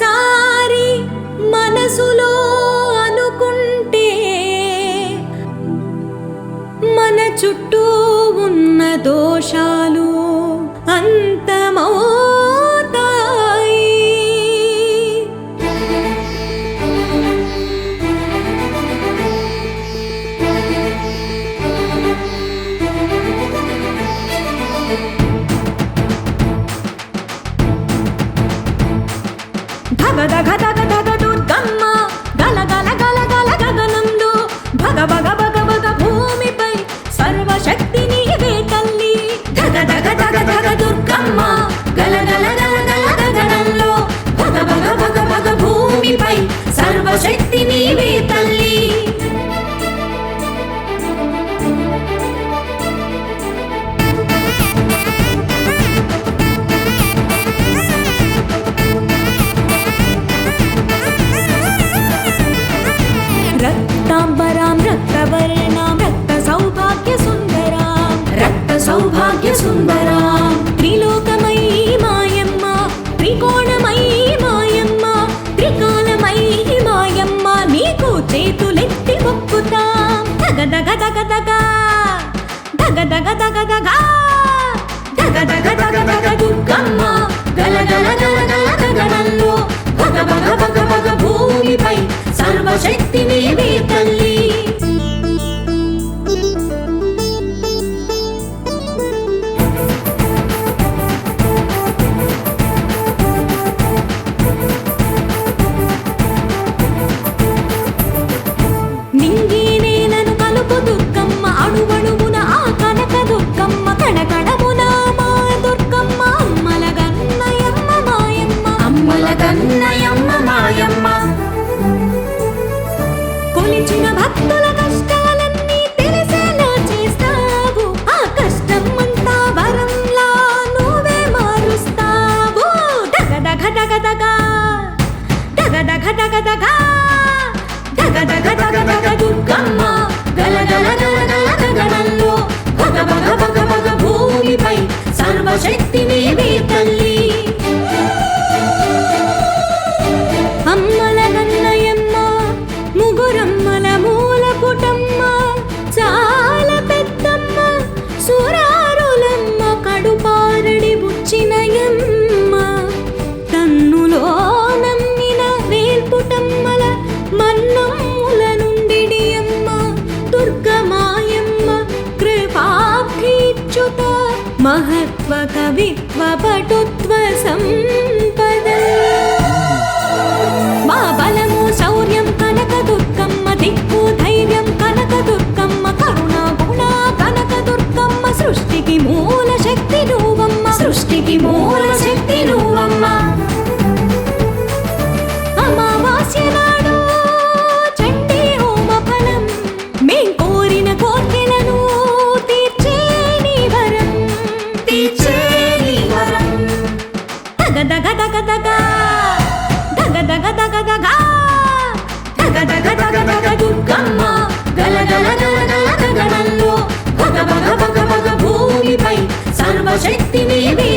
ఒకసారి మనసులో అనుకుంటే మన చుట్టూ ఉన్న దోషా ಧಗ ಧಗ ಧಗ ಧಗ రక్తాంబరాం రక్తవర్ణాం రక్త సౌభాగ్య సుందరాం రక్త సౌభాగ్య సుందరాం త్రిలోకమై మాయమ్మ త్రికోణమై మాయమ్మ త్రికాలమై మాయమ్మ నీకు చేతులెత్తి మొక్కుతాం దగ దగ దగ దగ దగ దగ దగ దగ దగ దగ దగ దుర్గమ్మ గల గల గల గల గల महत्त्वा దగదగదగదగా దగదగదగదగ దుర్గమ్మ గలగలగలగలగడల్లో భగ భగ భగ భగ భూమిపై సర్వశక్తి నీవే